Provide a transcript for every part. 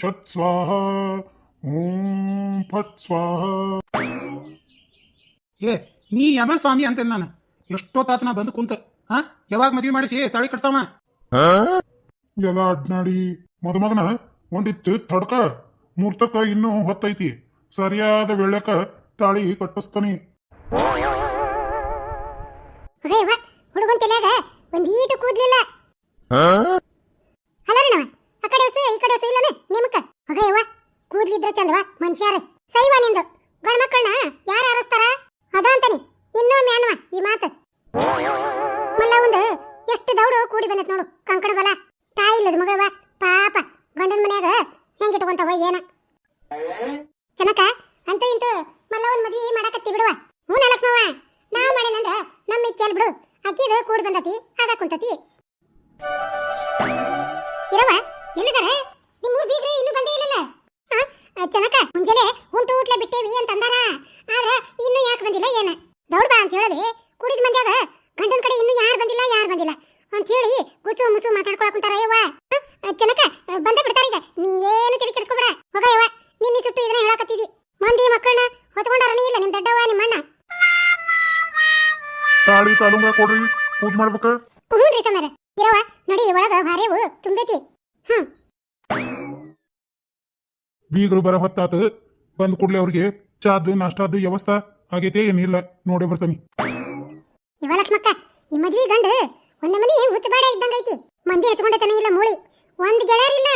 ಛತ್ ಸ್ವಾಹ. ಓಂ ಫಟ್ ಸ್ವಾಹ. ಏ ನೀ ಯಮ ಸ್ವಾಮಿ ಅಂತೇನೆ ನಾನು? ಎಷ್ಟೊತ್ತಾತ ತಾತನ ಬಂದು ಕುಂತ ಹಾ ಯಾವಾಗ ಮದ್ವೆ ಮಾಡಿಸಿ ತಾಳಿ ಕಟ್ಸಾವ? ಎಲ್ಲ ಅಡ್ನಾಡಿ ಮದುಮಗನ ಒಂದಿತ್ತು ತಡ್ಕ. ಮುಹೂರ್ತಕ್ಕ ಇನ್ನೂ ಹೊತ್ತೈತಿ. ಸರಿಯಾದ ವೇಳಕ ತಾಳಿ ಕಟ್ಟಿಸ್ತಾನೆ. ಹುಡುಗನ್ ತಲೆಯಾಗ ಒಂದ್ ಈಟು ಕೂದ್ಲಿಲ್ಲ ಅಲ್ಲರಿ ನಾವ ಆ ಕಡೆ ಹೊಸ ಈ ಕಡೆ ಹೊಸ ಇಲ್ಲನ ನಿಮಕ ಅದೇವ ಕೂದ್ಲಿದ್ರ ಚಂದವ, ಮನುಷ್ಯಾರ. ಸೈವ ನಿಂದು. ಗಣ ಮಕ್ಕಳನ್ನ ಯಾರು ಆರಸ್ತಾರ ಅದ ಅಂತಾನೆ. ಇನ್ನೊಮ್ಮೆ ಅನ್ವ ಈ ಮಾತು. ಮಲ್ಲ ಒಂದು ಎಷ್ಟು ದೌಡು ಕೂಡಿ ಬಂದೈತ್ ನೋಡು, ಕಂಕಣ ಬಲ. ತಾಯಿ ಇಲ್ಲದ ಮಗಳವ ಪಾಪ. ಗಂಡನ ಮನ್ಯಾಗ ಹೆಂಗಿಟ್ಕೊಂತವ ಏನ? ಇರವ ಎಲ್ಲಿದಾರ ನಿಮ್ಮ ಊರ್ ಬೀಗ್ರೆ ಇನ್ನೂ ಬಂದೇ ಇಲ್ಲಲ್ಲ? ಜನಕ ಮುಂಜಾನೆ ಉಂಟು ಊಟ್ಲೆ ಬಿಟ್ಟೇವಿ ಅಂತ ಅಂದಾರ. ಆದ್ರೆ ಇನ್ನೂ ಯಾಕೆ ಬಂದಿಲ್ಲ ಏನ? ದೌಡ್ ಬಾ ಅಂತ ಹೇಳಲಿ ಕುಡಿದ ಮಂದ್ಯಾಗ ಗಂಡನ ಕಡೆ ಇನ್ನೂ ಯಾರು ಬಂದಿಲ್ಲ ಯಾರು ಬಂದಿಲ್ಲ ಅಂತ ಹೇಳಿ ಗುಸು ಮುಸು ಮಾತಾಡ್ಕೊಳಕ್ ಕುಂತಾರ ಯವ್ವ. ಜನಕ ಬಂದೇ ಬಿಡ್ತಾರ ಈಗ. ನೀ ಏನು ತಿಳಿ ಕೆಡಿಸ್ಕೊಬೇಡ. ಹೋಗ ಯವ್ವ ನಿನ್ನ ಸುಟ್ಟು ಇದನ್ನ ಹೇಳಕತ್ತಿದಿ ಮಂದಿ ಮಕ್ಕಳನ್ನ ಹೊತ್ಕೊಂಡಾರನೇ ಇಲ್ಲ ನಿಮ್ ದೊಡ್ಡವ್ವ ನಿಮ್ಮ ಅಣ್ಣ. ತಾಳಿ ತಾಲುಂಗ ಕೊಡ್ರಿ ಪೂಜೆ ಮಾಡ್ಬೇಕ. ಹ್ಞೂನ್ರಿ ಸಮರ. ಇರವ ನೋಡಿ ಒಳಗ ಭಾರೇವು ತುಂಬೈತಿ ಹ್ಮ್ ಬೀಗರು ಬರ ಹೊತ್ತಾತ. ಬಂದ್ ಕೂಡ್ಲೆ ಅವ್ರಿಗೆ ಚಾದ್ದು ನಾಷ್ಟಾದ್ದು ವ್ಯವಸ್ಥೆ ಆಗೈತೆ ಏನಿಲ್ಲ. ನೋಡಿ ಬರ್ತಾನಿ. ಇವ ಲಕ್ಷ್ಮಕ್ಕ ಈ ಮದ್ವಿ ಗಂಡ ಒಂದ ಮನಿ ಹುಚ್ಚಬಾಡ ಇದ್ದಂಗೈತಿ ಮಂದಿ ಹಚ್ಕೊಂಡತನ ಇಲ್ಲ ಮೂಳಿ. ಒಂದ್ ಗೆಳೆಯರಿಲ್ಲ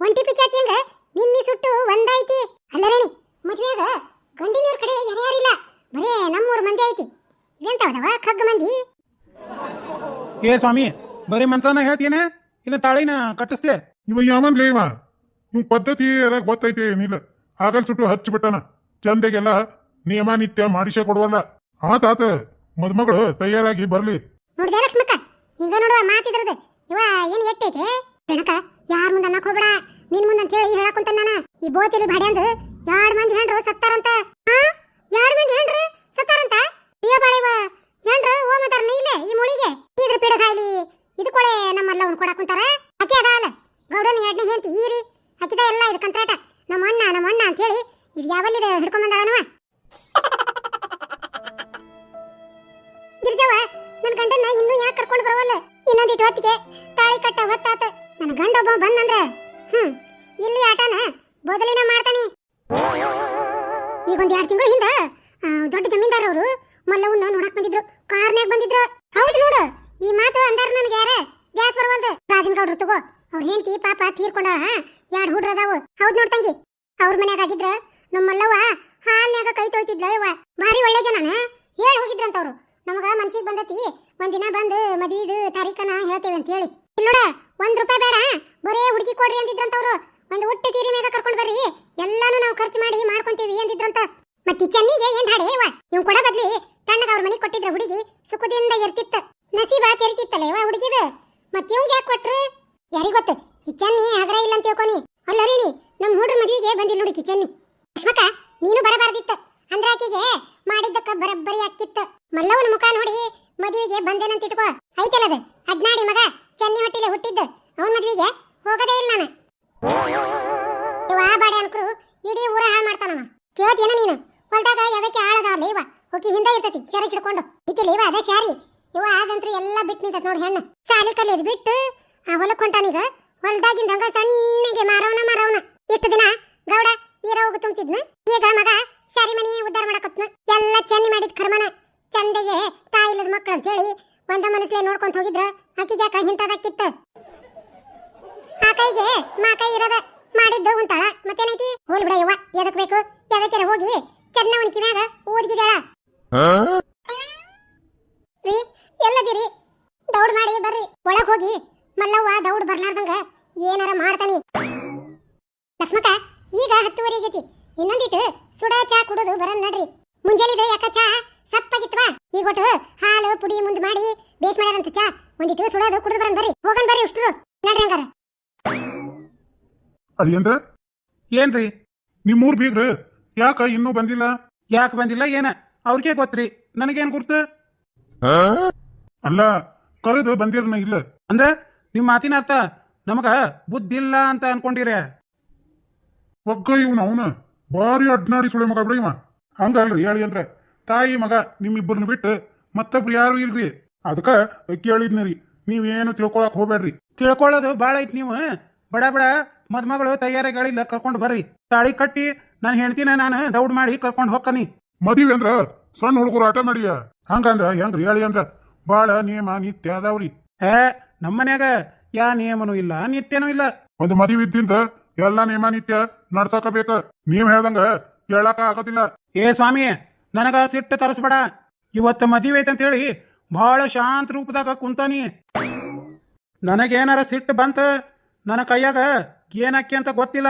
ಒಂಟಿ ಪಿಚಾಚಿ ಹಂಗ ನಿನ್ನಿ ಸುಟ್ಟು ಒಂದೈತಿ ಅಲ್ಲರೇಣಿ ಮದ್ವೆಯಾಗ ಗಂಡಿನವ್ರ ಕಡೆ ಯಾರ್ಯಾರಿಲ್ಲ ಬರೇ ನಮ್ಮೂರ್ ಮಂದಿ ಐತಿ. ಇದೆಂತವದವ ಖಗ್ ಮಂದಿ? ಏ ಸ್ವಾಮಿ ಬರೀ ಮಂತ್ರನ ಹೇಳ್ತೀನ ಇಲ್ಲ ತಾಳಿನ ಕಟ್ಟಿಸ್ತೆ ಇವ ಯಾವ ಇವ ಇವ್ ಪದ್ಧತಿ ಎಲ್ಲ ಗೊತ್ತೈತೆ ಏನಿಲ್ಲ. ಆಗಲ್ ಸುಟ್ಟು ಹಚ್ಚಿಬಿಟ್ಟನ ಚಂದಗೆಲ್ಲ ನಿಯಮ ನಿತ್ಯ ಮಾಡಿಸೇ ಕೊಡುವಲ್ಲ. ಆ ತಾತ, ಮದ್ಮಗಳು ತಯಾರಾಗಿ ಬರ್ಲಿ. ನೋಡ್ದೆ ಲಕ್ಷ್ಮಕ್ಕ ಹಿಂಗ ನೋಡುವ ಮಾತಿದ್ರದು ಇವ ಏನ್ ಎಟ್ಟೈತೆ? ಕಣಕ ಯಾರ ಮುಂದೆ ಅನ್ನಕ್ ಹೋಗ್ಬೇಡ. ನಿನ್ ಮುಂದೆ ಅಂತ ಹೇಳಿ ಹೇಳಕೊಂತ ನಾನ. ಈ ಬೋತಿಲಿ ಬಡ್ಯಾಂದು ಎರಡ್ ಮಂದಿ ಹೆಣ್ರು ಸತ್ತಾರಂತ? ಎರಡ್ ಮಂದಿ ಹೆಂಡ್ರು ನನ್ನ ಗಂಡನ್ನ ಇನ್ನೂ ಯಾಕೆ ಕರ್ಕೊಂಡು ಬರವಲ್ಲ? ಇನ್ನೊಂದಿಟ್ಟು ಹೊತ್ತಿಗೆ ತಾಳಿ ಕಟ್ಟ ಹೊತ್ತಾತ. ನನ್ನ ಗಂಡ ಒಬ್ಬ ಬಂದಂದ್ರೆ ಹ್ಮ್ ಇಲ್ಲಿ ಆಟನ ಬದಲಿನ ಮಾಡ್ತಾನೆ. ಈಗ ಎರಡು ತಿಂಗಳ ಹಿಂದ ಆ, ದೊಡ್ಡ ಜಮೀನ್ದಾರ ಅವರು ಮಲ್ಲವನ್ನ ನೋಡಕ್ ಬಂದಿದ್ರು ಕಾರ್ನ್ಯಾಗ ಬಂದಿದ್ರು. ಹೌದು ನೋಡು ಈ ಮಾತು ಅಂದಾರ ನನ್ಗೆ ಯಾರ? ಗ್ಯಾಸ್ ಬರವಲ್ದು. ರಾಜನ್ ಗೌಡ್ರು ತಗೋ ಅವ್ರ ಹೆಂಡತಿ ಪಾಪ ತೀರ್ಕೊಂಡ ಎರಡು ಹುಡ್ರ ಅದಾವ? ಹೌದ್ ನೋಡ್ ತಂಗಿ. ಅವ್ರ ಮನ್ಯಾಗ ಆಗಿದ್ರ ನಮ್ಮ ಮಲ್ಲವ್ವ ಹಾಲ್ನ್ಯಾಗ ಕೈ ತೊಳಿತಿದ್ಲ ಭಾರಿ ಒಳ್ಳೆ ಜನನ. ಹೇಳಿ ಹೋಗಿದ್ರಂತವ್ರು. ನಮಗ ಮನ್ಸಿಗೆ ಬಂದತಿ. ಒಂದಿನ ಬಂದು ಮದ್ವಿದು ತಾರೀಕನ ಹೇಳ್ತೇವೆ ಅಂತ ಹೇಳಿ ಇಲ್ಲೋಡ ಒಂದ್ ರೂಪಾಯಿ ಬೇಡ, ಬರೇ ಹುಡುಗಿ ಕೊಡ್ರಿ ಅಂದಿದ್ರಂತವ್ರು. ಒಂದು ಹುಟ್ಟು ತೀರಿ ಮೇಗ ಕರ್ಕೊಂಡ್ ಬರ್ರಿ. ಎಲ್ಲಾನು ನಾವು ಖರ್ಚು ಮಾಡಿ ಮಾಡ್ಕೊಂತೀವಿ ಅಂದಿದ್ರಂತ. ಮತ್ತೆ ಚೆನ್ನಿಗೆ ಏನ್ ಹಾಡೆ ಇವ? ಇವ್ ಕೊಡ ಬದ್ಲಿ ತಣ್ಣಗ ಅವ್ರ ಮನೆ ಕೊಟ್ಟಿದ್ರ ಹುಡುಗಿ ಸುಖದಿಂದ ಇರ್ತಿತ್ತ. ನಸೀಬ ತೆರಿತಿತ್ತಲ್ಲ ಇವ ಹುಡುಗಿದ? ಮತ್ತೆ ಇವಂಗ ಯಾಕೆ ಕೊಟ್ರು? ಯಾರಿಗ್ ಗೊತ್ತು? ಈ ಚೆನ್ನಿ ಆಗ್ರ ಇಲ್ಲ ಅಂತ ತಿಳ್ಕೊನಿ. ಅಲ್ಲ ರೀ ನಮ್ಮ ಹುಡ್ರ ಮದ್ವಿಗೆ ಬಂದಿಲ್ಲ ಹುಡುಗಿ ಚೆನ್ನಿ. ಲಕ್ಷ್ಮಕ್ಕ, ನೀನು ಬರಬಾರ್ದಿತ್ತ. ಅಂದ್ರ ಆಕಿಗೆ ಮಾಡಿದ್ದಕ್ಕ ಬರಬ್ಬರಿ ಆಕ್ಕಿತ್ತ ಮಲ್ಲವನ ಮುಖ ನೋಡಿ ಮದುವೆಗೆ ಬಂದೇನಂತ ಇಟ್ಕೋ ಐತಲ್ಲದ ಅಡ್ನಾಡಿ ಮಗ ಚೆನ್ನಿ ಹೊಟ್ಟಿಲೆ ಹುಟ್ಟಿದ್ದ. ಅವನ ಮದ್ವಿಗೆ ಹೋಗದೇ ಇಲ್ಲ ನಾನು. ಇವ ಬಾಡೆ ಅನ್ಕರು ಇಡೀ ಊರ ಹಾಳು ಮಾಡ್ತಾನವ. ಕೇಳ್ತೀನ ನೀನು? ಹೊಲ್ದಾಗ ಯಾವಕ್ಕೆ ಆಳದ ಅಲ್ಲ ಇವ. ಹೋಗಿ ಹಿಂದೆ ಇರ್ತತಿ ಶರಕ್ ಹಿಡ್ಕೊಂಡು. ಇತ್ತಿಲ್ಲ ಇವ, ಅದೇ ಶಾರಿ. ಇವ ಆದಂತ್ರ ಎಲ್ಲ ಬಿಟ್ ನಿಂತತ್ ನೋಡಿ ಹೆಣ್ಣು. ಸಾಲಿ ಕಲಿಯೋದು ಬಿಟ್ಟು ಆ ಹೊಲಕ್ ಹೊಂಟಾನೀಗ ಹೊಲ್ದಾಗಿಂದ ಹಂಗ ಸಣ್ಣಗೆ ಮಾರವನ ಮಾರವನ. ಇಷ್ಟು ದಿನ ಗೌಡ ಈರ ಹೋಗು ತುಂಬ್ತಿದ್ನ ಈಗ ಮಗ ಶಾರಿ ಮನಿ ಉದ್ಧಾರ ಮಾಡಕತ್ನ ಎಲ್ಲ ಚೆನ್ನಿ ಮಾಡಿದ ಕರ್ಮನ ಚಂದಗೆ ತಾಯಿ ಇಲ್ಲದ ಮಕ್ಕಳು ಅಂತೇಳಿ ಒಂದ ಮನಸ್ಸೇ ನೋಡ್ಕೊಂತ ಹೋಗಿದ್ರ? ಆಕಿಗೆ ಯಾಕ ಕೈಗೆ ಮಾ ಕೈ ಇರದ ಮಾಡಿದ್ದು ಉಂತಾಳ. ಮತ್ತೇನೈತಿ? ಹೋಲ್ ಬಿಡ ಯವ್ವ ಎದಕ್ ಬೇಕು? ಯಾವಕ್ಕೆರ ಹೋಗಿ ಚೆನ್ನವನ ಕಿವ್ಯಾಗ ಓದ್ಗಿದಾಳ ರೀ ಎಲ್ಲದಿರಿ? ದೌಡ್ ಮಾಡಿ ಬರ್ರಿ ಒಳಗ್ ಹೋಗಿ. ಮಲ್ಲವ್ವ ದೌಡ್ ಬರ್ಲಾರ್ದಂಗ ಏನಾರ ಮಾಡ್ತಾನಿ. ಲಕ್ಷ್ಮಕ್ಕ ಈಗ ಹತ್ತುವರೆ ಆಗೈತಿ. ಇನ್ನೊಂದಿಟ್ಟು ಸುಡಾ ಚಾ ಕುಡುದು ಬರಲ್ ನಡ್ರಿ. ಮುಂಜಾನೆ ಯಾಕ ಚಾ? ಸಪ್ಪಾಗಿತ್ವಾ? ಈಗ ಒಟ್ಟು ಹಾಲು ಪುಡಿ ಮುಂದ್ ಮಾಡಿ ಬೇಸ್ ಮಾಡ್ಯಾರಂತ ಚಾ. ಒಂದಿಟ್ಟು ಸುಡೋದು ಕುಡಿದು ಬರನ್ ಬರ್ರಿ. ಹೋಗನ್ ಬರ್ರಿ ಅಷ್ಟ್ರು ನಡ್ರಿ ಹಂಗಾರ. ಅಳಿಯಂದ್ರ ಏನ್ರಿ? ನಿಮ್ಮೂರ್ ಬೀಗ್ರ. ಯಾಕ ಇನ್ನೂ ಬಂದಿಲ್ಲ? ಯಾಕ ಬಂದಿಲ್ಲ ಏನ? ಅವ್ರಿಗೆ ಗೊತ್ತ್ರಿ. ನನಗೇನ್ ಗುರ್ತ? ಅಲ್ಲ ಕರೆದು ಬಂದಿರನ ಇಲ್ಲ. ಅಂದ್ರ ನಿಮ್ಮ ಮಾತಿನ ಅರ್ಥ. ನಮಗ ಬುದ್ಧಿ ಇಲ್ಲ ಅಂತ ಅನ್ಕೊಂಡಿರ. ಒಗ್ಗ ಇವನು ಅವನ. ಭಾರಿ ಅಡ್ನಾಡಿ ಸುಳೆ ಮಗ ಬಿಡ ಇವ. ಹಂಗಲ್ರಿ ಹೇಳಿ ಅಂದ್ರ ತಾಯಿ ಮಗ ನಿಮ್ಮಿಬ್ಬರನ್ನ ಬಿಟ್ಟು ಮತ್ತೊಬ್ರು ಯಾರು ಇಲ್ರಿ. ಅದಕ್ಕ ಕೇಳಿದ್ನಿ ರೀ. ನೀವೇನು ತಿಳ್ಕೊಳಕ್ ಹೋಗ್ಬೇಡ್ರಿ. ತಿಳ್ಕೊಳ್ಳೋದು ಭಾಳ ಐತಿ ನೀವು ಬಡ ಬಡ ಮದ್ಮಗಳು ತಯಾರಿಗಳಿಲ್ಲ ಕರ್ಕೊಂಡು ಬರ್ರಿ. ತಾಳಿ ಕಟ್ಟಿ ನಾನು ಹೇಳ್ತೀನಿ ನಾನು ದೌಡ್ ಮಾಡಿ ಕರ್ಕೊಂಡು ಹೋಗ್ಕನಿ. ಮದುವೆ ಅಂದ್ರ ಸಣ್ಣ ಹುಡುಗರು ಆಟ ಮಾಡಿಯ ಹಂಗಂದ್ರ ಹೆಂಗ್ರಿ ಹೇಳಿ ಅಂದ್ರ? ಬಾಳ ನಿಯಮ ನಿತ್ಯ ಅದಾವ್ರಿ ಏ ನಮ್ಮ ಮನ್ಯಾಗ ಯಾ ನಿಯಮನು ಇಲ್ಲ ನಿತ್ಯನೂ ಇಲ್ಲ. ಒಂದು ಮದುವೆ ಇದ್ದಿಂದ ಎಲ್ಲಾ ನಿಯಮ ನಿತ್ಯ ನಡ್ಸಕ ಬೇಕ. ನೀವ್ ಹೇಳ್ದಂಗ ಕೇಳಾಕ ಆಗೋದಿಲ್ಲ. ಏ ಸ್ವಾಮಿ ನನಗ ಸಿಟ್ಟು ತರಿಸ್ಬೇಡ. ಇವತ್ತು ಮದುವೆ ಐತಂತ ಅಂತೇಳಿ ಭಾಳ ಶಾಂತ ರೂಪದಾಗ ಕುಂತಾನಿ. ನನಗೇನಾರ ಸಿಟ್ಟು ಬಂತ ನನ್ನ ಕೈಯಾಗ ಏನಕ್ಕೆ ಅಂತ ಗೊತ್ತಿಲ್ಲ.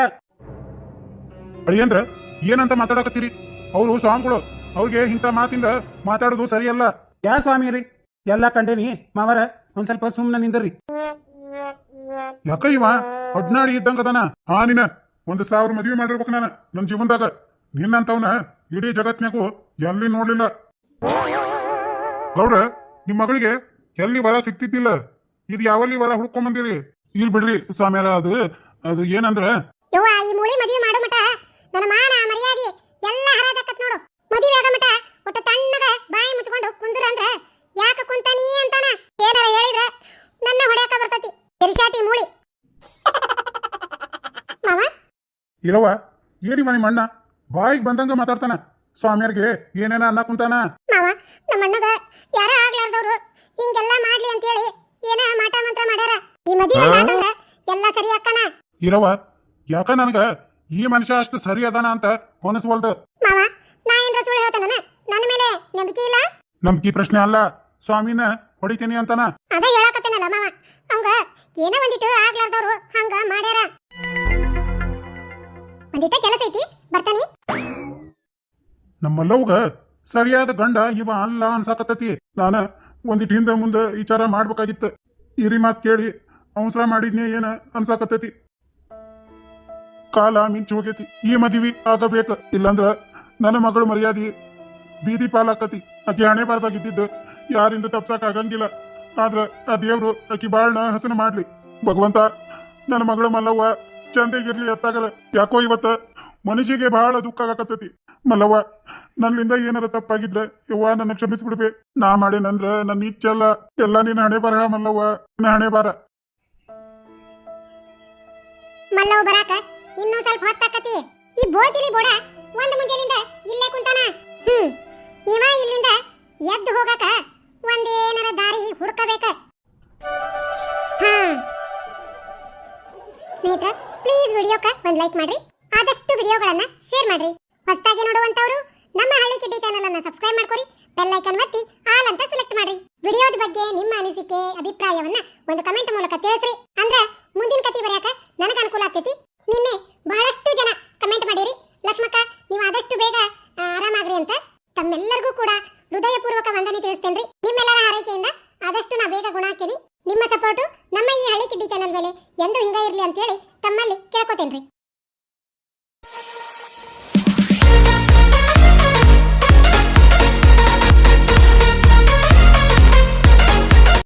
ಅಳಿಯಂದ್ರ ಏನಂತ ಮಾತಾಡಕತ್ತೀರಿ? ಅವರು ಸ್ವಾಮಿಗಳು ಅವ್ರಿಗೆ ಇಂಥ ಮಾತಿಂದ ಮಾತಾಡೋದು ಸರಿಯಲ್ಲ. ಯಾ ಸ್ವಾಮಿ ರೀ ಎಲ್ಲ ಕಂಡೇನಿ? ಮಾವರ ಒಂದ್ ಸ್ವಲ್ಪ ಸುಮ್ಮನೆ ನಿಂದ್ರಿ. ಯಾಕ ಇವ? ಅಡ್ನಾಡಿ ಇದ್ದಂಗ ಅದಾನ. ಆ ನಿನ ಒಂದ್ ಸಾವಿರ ಮದುವೆ ಮಾಡಿರ್ಬೇಕು ನಾನು ನನ್ನ ಜೀವನದಾಗ. ನಿನ್ನಂತವ್ನ ಇಡೀ ಜಗತ್ನಾಗೂ ಎಲ್ಲಿ ನೋಡ್ಲಿಲ್ಲ. ಗೌಡ್ರ ನಿಮ್ ಮಗಳಿಗೆ ಎಲ್ಲಿ ವರ ಸಿಕ್ತಿದ್ದಿಲ್ಲ? ಇದು ಯಾವಲ್ಲಿ ವರ ಹುಡ್ಕೊಂಡ್ ಬಂದಿರಿ ಇಲ್ಲಿ ಬಿಡ್ರಿ ಸ್ವಾಮ್ಯಾರ ಅದು ಅದು ಏನಂದ್ರೆ ಯವ್ವ ಈ ಮೂಳಿ ಮದುವೆ ಮಾಡೋ ಮಟ ನನ್ನ ಮಾನ ಮರ್ಯಾದೆ ಎಲ್ಲ ಹರಾಜಾಕತ್ ನೋಡು. ಮದುವೆ ಆಗೋ ಮಟ ಒಟ್ಟ ತಣ್ಣಗ ಬಾಯಿ ಮುಚ್ಕೊಂಡು ಕುಂದ್ರ ಅಂದ್ರ ಯಾಕ ಕುಂತಾನಿ ಅಂತಾನ? ಏನಾರ ಹೇಳಿದ್ರ ನನ್ನ ಹೊಡ್ಯಾಕ ಬರ್ತತಿ. ಎರಿಶಾಟಿ ಮೂಳಿ. ಮಾವ? ಇರವ ಏರಿ ಮನೆ ಮಣ್ಣ ಬಾಯಿಗೆ ಬಂದಂಗ ಮಾತಾಡ್ತಾನ. ಸ್ವಾಮಿಯರ್ಗೆ ಏನೇನ ಅನ್ನ ಕುಂತಾನ? ಮಾವ ನಮ್ಮ ಅಣ್ಣಗ ಹಿಂಗೆಲ್ಲ ಮಾಡ್ಲಿ ಅಂತ ಹೇಳಿ ಏನ ಮಾಟ ಮಂತ್ರ ಮಾಡ್ಯಾರ? ಈ ಮದುವೆ ಆದಂಗ ಎಲ್ಲ ಸರಿ ಅಕ್ಕನ. ಇರವ ಯಾಕ ನನಗ? ಈ ಮನುಷ್ಯ ಅಷ್ಟು ಸರಿ ಅದಾನ ಅಂತ ಅನಿಸ್ವಲ್ದು. ಮಾವ ನಾ ಏನ್ರ ಸುಳ್ಳು ಹೇಳ್ತಾನ ನನ್ನ ಮೇಲೆ ನಂಬಿಕೆ ಇಲ್ಲ? ನಂಬಿಕೆ ಪ್ರಶ್ನೆ ಅಲ್ಲ. ಸ್ವಾಮಿನ ಹೊಡಿತೀನಿ ಅಂತಾನ. ಅದ ಹೇಳಕತ್ತೇನಲ್ಲ ಮಾವ. ಅವಂಗ ಏನೋ ಒಂದಿಟ್ಟು ಆಗ್ಲಾರ್ದವ್ರು ಹಂಗ ಮಾಡ್ಯಾರ. ಒಂದಿಟ್ಟ ಕೆಲಸ ಐತಿ ಬರ್ತಾನಿ ನಮ್ಮಲ್ಲವ್ಗ ಸರಿಯಾದ ಗಂಡ ಇವ ಅಲ್ಲ ಅನ್ಸಾಕತ್ತತಿ. ನಾನ ಒಂದಿಟ್ ಹಿಂದೆ ಮುಂದೆ ವಿಚಾರ ಮಾಡ್ಬೇಕಾಗಿತ್ತು. ಇರಿ ಮಾತ್ ಕೇಳಿ, ಅವಸರ ಮಾಡಿದ್ನೇ ಏನ ಅನ್ಸಾಕತ್ತೈತಿ? ಕಾಲ ಮಿಂಚು ಹೋಗೈತಿ, ಈ ಮದುವೆ ಆಗಬೇಕ, ಇಲ್ಲಾಂದ್ರ ನನ್ನ ಮಗಳು ಮರ್ಯಾದಿ ಬೀದಿ ಪಾಲಾಕತಿ. ಆಕೆ ಹಣೆ ಬಾರ್ದಾಗಿದ್ದಿದ್ದು ಯಾರಿಂದ ತಪ್ಸಾಕ ಆಗಂಗಿಲ್ಲ. ಆದ್ರ ಆ ದೇವ್ರು ಆಕಿ ಬಾಳ್ನ ಹಸನ ಮಾಡ್ಲಿ. ಭಗವಂತ, ನನ್ನ ಮಗಳು ಮಲ್ಲವ್ವ ಚಂದಗಿರ್ಲಿ ಅತ್ತಾಗಲ್ಲ ಯಾಕೋ ಇವತ್ತ ಮನುಷ್ಯಗೆ ಬಹಳ ದುಃಖ ಆಗಕತ್ತತಿ. ಮಲ್ಲವ್ವ ನನ್ನಿಂದ ಏನಾರ ತಪ್ಪಾಗಿದ್ರೆ, ಯವ್ವ, ನನ್ನ ಕ್ಷಮಿಸ್ಬಿಡ್ಬೆ. ನಾ ಮಾಡೇನಂದ್ರ ನನ್ನ ಇಚ್ಛೆ ಅಲ್ಲ. ಎಲ್ಲ ನಿನ್ನ ಹಣೆ ಬರಹ ಮಲ್ಲವ್ವ. ನಿನ್ನ ಹಣೆ ಬಾರ. ಮಲ್ಲವ್ ಬರಾಕ ಇನ್ನೂ ಸ್ವಲ್ಪ ಹೊತ್ತಾಕತಿ ಈ ಬೋಳ್ತಿಲಿ ಬೋಡ, ಒಂದ್ ಮುಂಜಾನಿಂದ ಇಲ್ಲೇ ಕುಂತಾನ. ಹ್ಮ್, ಇವ ಇಲ್ಲಿಂದ ಎದ್ದು ಹೋಗಾಕ ಒಂದೇನರ ದಾರಿ ಹುಡ್ಕಬೇಕ. ಹಾ. ಸ್ನೇಹಿತರೆ ಪ್ಲೀಸ್ ವಿಡಿಯೋಕ ಒಂದ್ ಲೈಕ್ ಮಾಡ್ರಿ. ಆದಷ್ಟು ವಿಡಿಯೋಗಳನ್ನ ಶೇರ್ ಮಾಡ್ರಿ. ಹೊಸದಾಗಿ ನೋಡುವಂತವರು ನಮ್ಮ ಹಳ್ಳಿ ಕಿಡ್ಡಿ ಚಾನೆಲ್ ಅನ್ನು ಸಬ್ಸ್ಕ್ರೈಬ್ ಮಾಡ್ಕೊರಿ ಬೆಲ್ ಐಕನ್ ಒತ್ತಿ ಆಲ್ ಅಂತ ಸೆಲೆಕ್ಟ್ ಮಾಡ್ರಿ. ವಿಡಿಯೋದ ಬಗ್ಗೆ ನಿಮ್ಮ ಅನಿಸಿಕೆ, ಅಭಿಪ್ರಾಯವನ್ನ ಒಂದು ಕಮೆಂಟ್ ಮೂಲಕ ತಿಳಿಸ್ರಿ. ಅಂದ್ರೆ ಮುಂದಿನ ಕತಿ ಬರೆಯಕ ನನಗೆ ಅನುಕೂಲ ಆಗ್ತೈತಿ. ನಿನ್ನೆ ಬಹಳಷ್ಟು ಜನ ಕಮೆಂಟ್ ಮಾಡಿರಿ. ಲಕ್ಷ್ಮಕ್ಕ, ನೀವು ಆದಷ್ಟು ಬೇಗ ಆರಾಮಾಗ್ರಿ ಅಂತ. ತಮ್ಮೆಲ್ಲರಿಗೂ ಕೂಡ ಹೃದಯಪೂರ್ವಕ ವಂದನೆ ತಿಳಿಸ್ತೇನೆ ನಿಮ್ಮೆಲ್ಲರ ಹಾರೈಕೆಯಿಂದ ಆದಷ್ಟು ನಾ ಬೇಗ ಗುಣ ಹಾಕ್ತೀನಿ ನಿಮ್ಮ ಸಪೋರ್ಟು ನಮ್ಮ ಈ ಹಳ್ಳಿ ಕಿಡ್ಡಿ ಚಾನೆಲ್ ಮೇಲೆ ಎಂದು ಹಿಂಗ ಇರಲಿ ಅಂತೇಳಿ